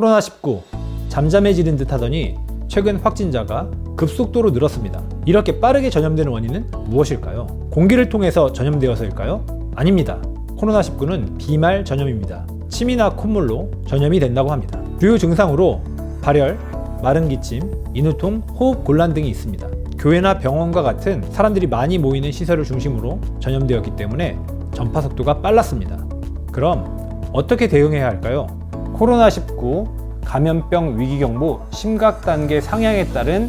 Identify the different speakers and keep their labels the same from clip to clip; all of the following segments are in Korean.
Speaker 1: 코로나19 잠잠해지는 듯 하더니 최근 확진자가 급속도로 늘었습니다. 이렇게 빠르게 전염되는 원인은 무엇일까요? 공기를 통해서 전염되어서일까요? 아닙니다. 코로나19는 비말 전염입니다. 침이나 콧물로 전염이 된다고 합니다. 주요 증상으로 발열, 마른 기침, 인후통, 호흡 곤란 등이 있습니다. 교회나 병원과 같은 사람들이 많이 모이는 시설을 중심으로 전염되었기 때문에 전파 속도가 빨랐습니다. 그럼 어떻게 대응해야 할까요? 코로나19 감염병 위기경보 심각 단계 상향에 따른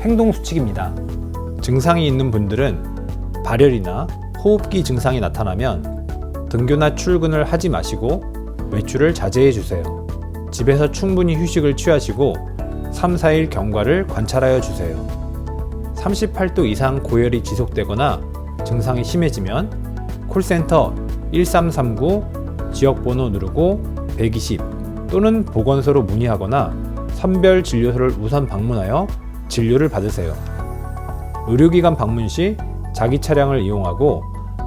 Speaker 1: 행동 수칙입니다. 증상이 있는 분들은 발열이나 호흡기 증상이 나타나면 등교나 출근을 하지 마시고 외출을 자제해 주세요. 집에서 충분히 휴식을 취하시고 3, 4일 경과를 관찰하여 주세요. 38도 이상 고열이 지속되거나 증상이 심해지면 콜센터 1339 지역번호 누르고 120 또는 보건소로 문의하거나 선별 진료소를 우선 방문하여 진료를 받으세요. 의료기관 방문 시 자기 차량을 이용하고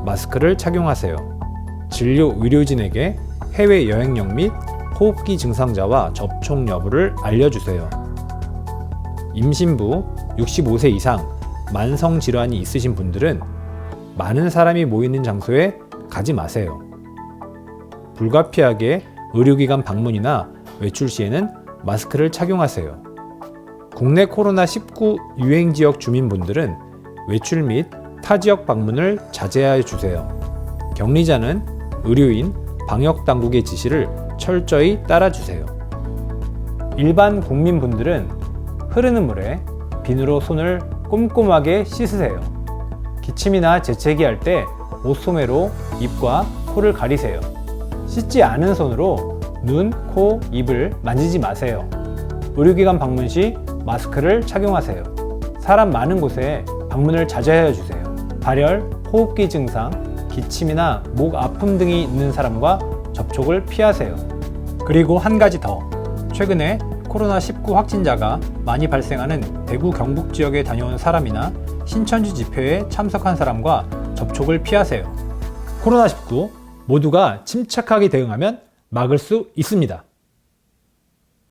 Speaker 1: 마스크를 착용하세요. 진료 의료진에게 해외 여행력 및 호흡기 증상자와 접촉 여부를 알려주세요. 임신부 65세 이상 만성 질환이 있으신 분들은 많은 사람이 모이는 장소에 가지 마세요. 불가피하게 의료기관 방문이나 외출 시에는 마스크를 착용하세요. 국내 코로나19 유행 지역 주민분들은 외출 및 타 지역 방문을 자제하여 주세요. 격리자는 의료인, 방역 당국의 지시를 철저히 따라주세요. 일반 국민분들은 흐르는 물에 비누로 손을 꼼꼼하게 씻으세요. 기침이나 재채기 할 때 옷소매로 입과 코를 가리세요. 씻지 않은 손으로 눈, 코, 입을 만지지 마세요. 의료기관 방문 시 마스크를 착용하세요. 사람 많은 곳에 방문을 자제하여 주세요. 발열, 호흡기 증상, 기침이나 목 아픔 등이 있는 사람과 접촉을 피하세요. 그리고 한 가지 더. 최근에 코로나19 확진자가 많이 발생하는 대구 경북 지역에 다녀온 사람이나 신천지 집회에 참석한 사람과 접촉을 피하세요. 코로나19 모두가 침착하게 대응하면 막을 수 있습니다.